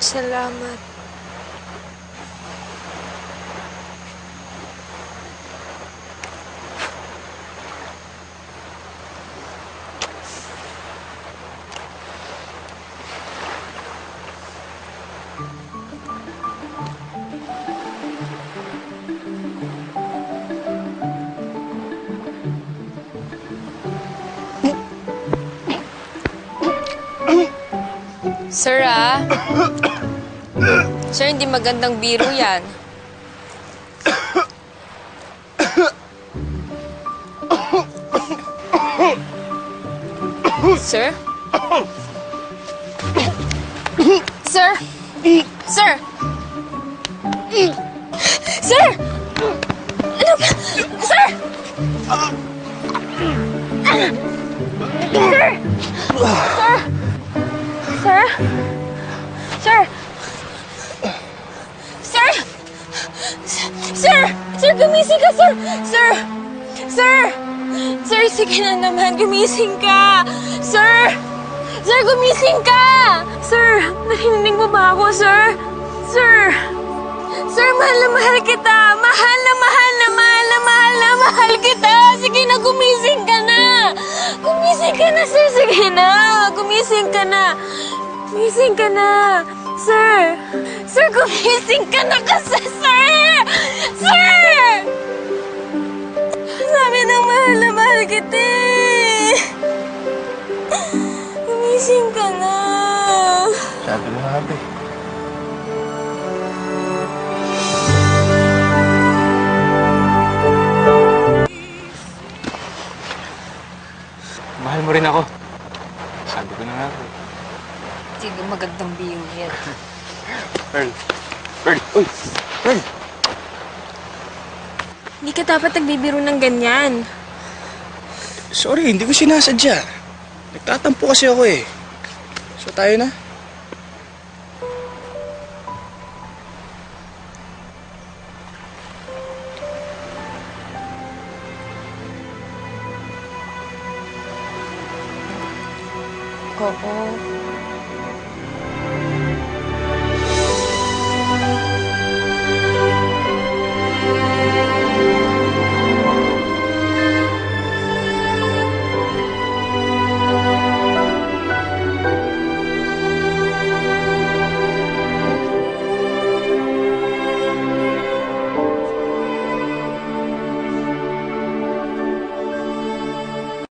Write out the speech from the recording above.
salamat. Sir, ah. Sir, hindi magandang biro yan. Sir? Sir? Sir? Sir! Ano ba? Sir! Sir? Sir? Sir? Sir! Sir, gumising ka, sir! Sir! Sir! Sir, sige na naman, gumising ka! Sir! Sir, gumising ka! Sir, narinig mo ba ako, sir? Sir! Sir, mahal na mahal kita! Mahal na mahal na mahal na mahal na mahal kita! Sige na, gumising ka na! Gumising ka na, sir! Sige na! Gumising ka na! Gumising ka na! Sir! Sir, gumising ka na kasi, sir! Sir! Sabi ng mahal na mahal kita eh. Gumising ka na! Sabi ko nga, be. Mahal mo rin ako. Sabi ko na nga, be. Hindi magandang biro yan. Pearl. Pearl! Uy! Pearl! Hindi ka dapat nagbibiro ng ganyan. Sorry, hindi ko sinasadya. Nagtatampo kasi ako eh. So tayo na. Oo.